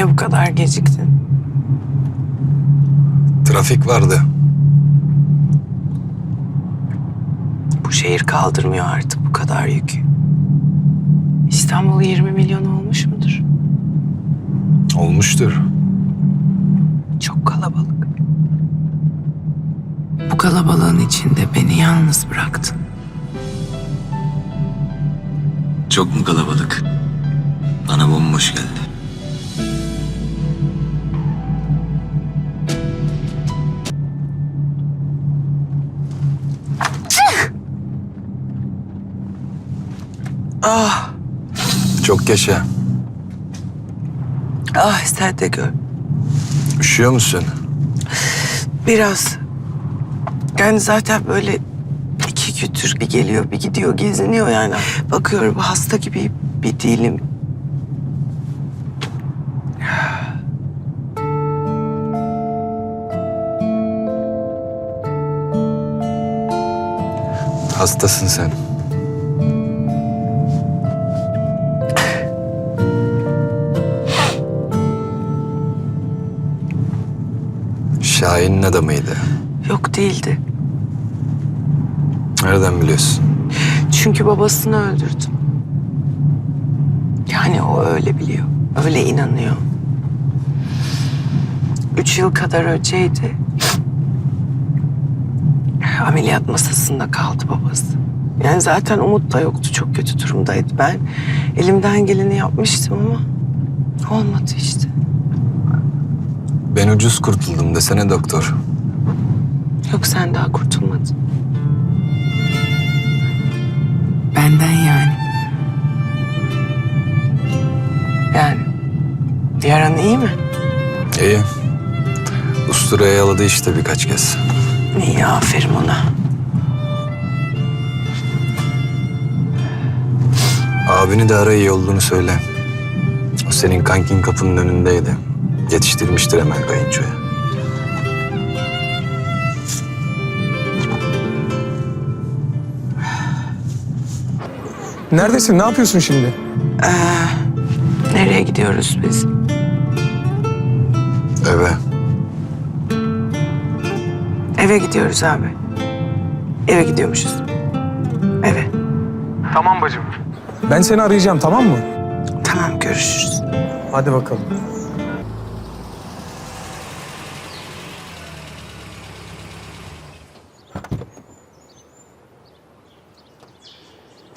Niye bu kadar geciktin? Trafik vardı. Bu şehir kaldırmıyor artık bu kadar yükü. İstanbul 20 milyon olmuş mudur? Olmuştur. Çok kalabalık. Bu kalabalığın içinde beni yalnız bıraktın. Çok mu kalabalık? Bana bomboş geldi. Ah, Çok yaşa. ah sen de gör. Üşüyor musun? Biraz. Yani zaten böyle iki gündür bir geliyor bir gidiyor geziniyor yani. Bakıyorum hasta gibi bir değilim. Hastasın sen. Şahin'in adamıydı. Yok değildi. Nereden biliyorsun? Çünkü babasını öldürdüm. Yani o öyle biliyor. Öyle inanıyor. Üç yıl kadar önceydi. Ameliyat masasında kaldı babası. Yani zaten umut da yoktu. Çok kötü durumdaydı. Ben elimden geleni yapmıştım ama olmadı işte. Ben ucuz kurtuldum desene doktor. Yok sen daha kurtulmadın. Benden yani. Yani yaran iyi mi? İyi. Usturaya yaladı işte birkaç kez. İyi aferin ona. Abini de ara iyi olduğunu söyle. O senin kankin kapının önündeydi. Yetiştirmiştir hemen kayınçoya. Neredesin? Ne yapıyorsun şimdi? Nereye gidiyoruz biz? Eve. Eve gidiyoruz abi. Eve gidiyormuşuz. Eve. Tamam bacım. Ben seni arayacağım tamam mı? Tamam görüşürüz. Hadi bakalım.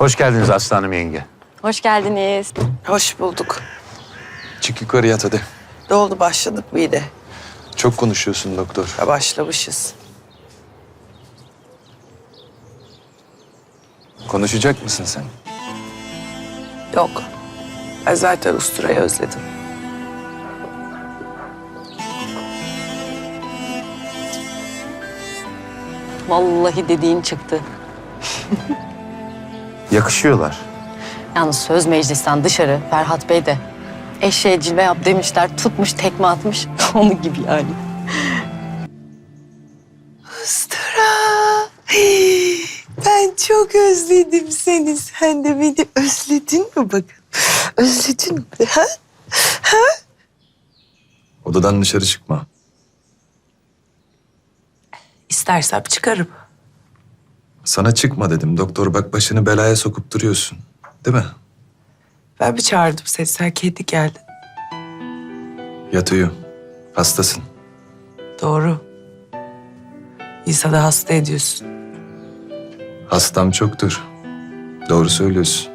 Hoş geldiniz aslanım yenge. Hoş geldiniz. Hoş bulduk. Çık yukarı yat hadi. Doldu başladık bir de. Çok konuşuyorsun doktor. Ha, Başlamışız. Konuşacak mısın sen? Yok. Ben zaten usturayı özledim. Vallahi dediğin çıktı. Yakışıyorlar. Yalnız söz meclisten dışarı Ferhat Bey de eşeğe cilve yap demişler. Tutmuş tekme atmış. Onun gibi yani. Ustura. Ben çok özledim seni. Sen de beni özledin mi bakın? Özledin mi? Ha? Odadan dışarı çıkma. İstersem çıkarım. Sana çıkma dedim. Doktor bak başını belaya sokup duruyorsun. Değil mi? Ben bir çağırdım seni. Sen kendi geldin. Yat uyu. Hastasın. Doğru. İnsanı hasta ediyorsun. Hastam çoktur. Doğru söylüyorsun.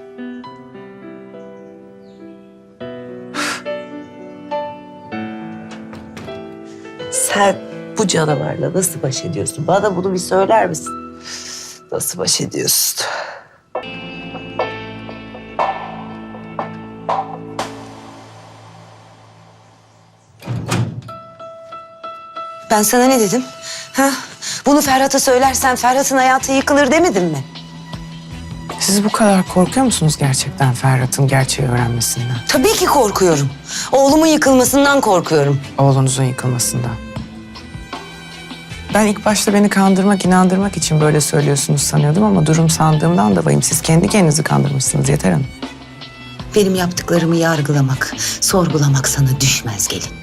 Sen bu canavarla nasıl baş ediyorsun? Bana bunu bir söyler misin? Nasıl baş ediyorsun? Ben sana ne dedim? Ha? Bunu Ferhat'a söylersen Ferhat'ın hayatı yıkılır demedim mi? Siz bu kadar korkuyor musunuz gerçekten Ferhat'ın gerçeği öğrenmesinden? Tabii ki korkuyorum. Oğlumun yıkılmasından korkuyorum. Oğlunuzun yıkılmasından. Ben ilk başta beni kandırmak, inandırmak için böyle söylüyorsunuz sanıyordum ama durum sandığımdan da vahim. Siz kendi kendinizi kandırmışsınız Yeter Hanım. Benim yaptıklarımı yargılamak, sorgulamak sana düşmez gelin.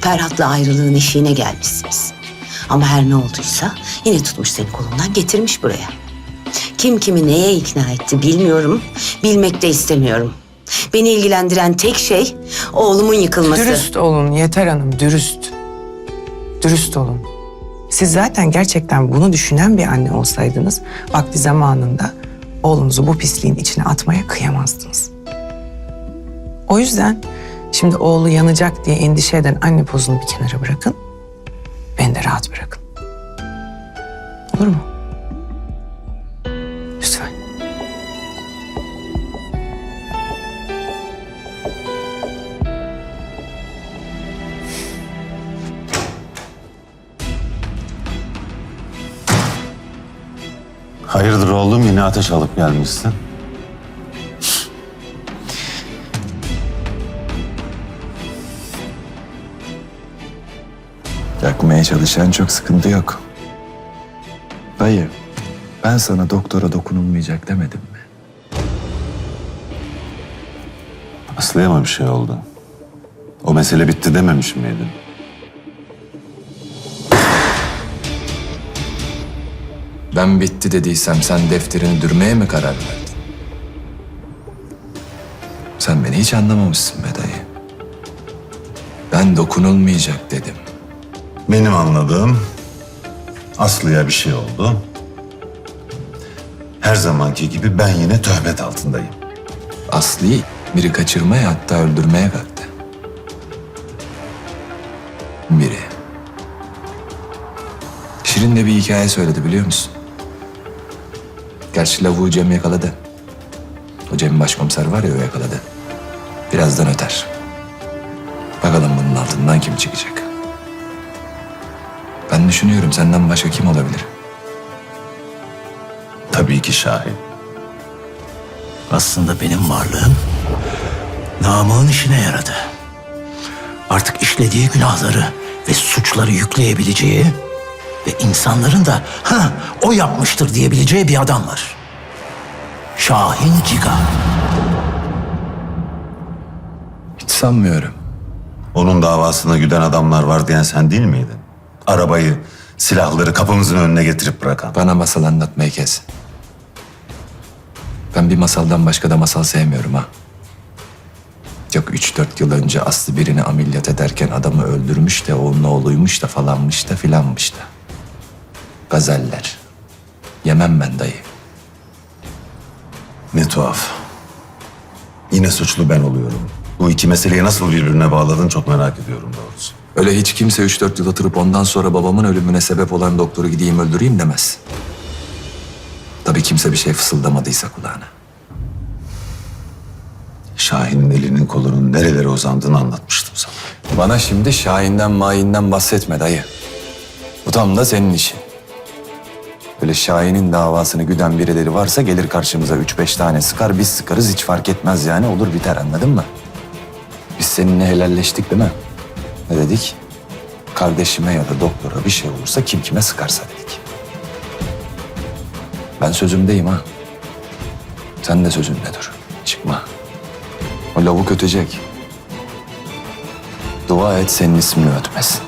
Ferhat'la ayrılığın eşiğine gelmişsiniz. Ama her ne olduysa yine tutmuş seni kolundan getirmiş buraya. Kim kimi neye ikna etti bilmiyorum, bilmek de istemiyorum. Beni ilgilendiren tek şey oğlumun yıkılması. Dürüst olun Yeter Hanım, dürüst. Dürüst olun. Siz zaten gerçekten bunu düşünen bir anne olsaydınız... ...vakti zamanında oğlunuzu bu pisliğin içine atmaya kıyamazdınız. O yüzden şimdi oğlu yanacak diye endişe eden anne pozunu bir kenara bırakın. Beni de rahat bırakın. Olur mu? Hayırdır oğlum yine ateş alıp gelmişsin. Yakmaya çalışan çok sıkıntı yok. Dayı, ben sana doktora dokunulmayacak demedim mi? Aslı'ya mı bir şey oldu? O mesele bitti dememiş miydin? Ben bitti dediysem sen defterini dürmeye mi karar verdin? Sen beni hiç anlamamışsın be dayı. Ben dokunulmayacak dedim. Benim anladığım Aslı'ya bir şey oldu. Her zamanki gibi ben yine töhmet altındayım. Aslı'yı biri kaçırmaya hatta öldürmeye kalktı. Biri. Şirin de bir hikaye söyledi biliyor musun? Gerçi lavuğu Cem yakaladı. O Cem başkomiser var ya o yakaladı. Birazdan öter. Bakalım bunun altından kim çıkacak? Ben düşünüyorum senden başka kim olabilir? Tabii ki Şahin. Aslında benim varlığım namığın işine yaradı. Artık işlediği günahları ve suçları yükleyebileceği ve insanların da ha o yapmıştır diyebileceği bir adam var. Şahin Ciga. Hiç sanmıyorum. Onun davasına güden adamlar var diyen sen değil miydin? Arabayı, silahları kapımızın önüne getirip bırakan. Bana masal anlatmayı kes. Ben bir masaldan başka da masal sevmiyorum ha. Yok üç dört yıl önce Aslı birini ameliyat ederken adamı öldürmüş de onun oğluymuş da falanmış da filanmış da. Gazeller. Yemem ben dayı. Ne tuhaf. Yine suçlu ben oluyorum. Bu iki meseleyi nasıl birbirine bağladın çok merak ediyorum doğrusu. Öyle hiç kimse üç dört yıl oturup ondan sonra babamın ölümüne sebep olan doktoru gideyim öldüreyim demez. Tabii kimse bir şey fısıldamadıysa kulağına. Şahin'in elinin kolunun nerelere uzandığını anlatmıştım sana. Bana şimdi Şahin'den mahinden bahsetme dayı. Bu tam da senin işin. Böyle Şahin'in davasını güden birileri varsa gelir karşımıza üç beş tane sıkar biz sıkarız hiç fark etmez yani olur biter anladın mı? Biz seninle helalleştik değil mi? Ne dedik? Kardeşime ya da doktora bir şey olursa kim kime sıkarsa dedik. Ben sözümdeyim ha. Sen de sözünde dur. Çıkma. O lavuk ötecek. Dua et senin ismini ötmesin.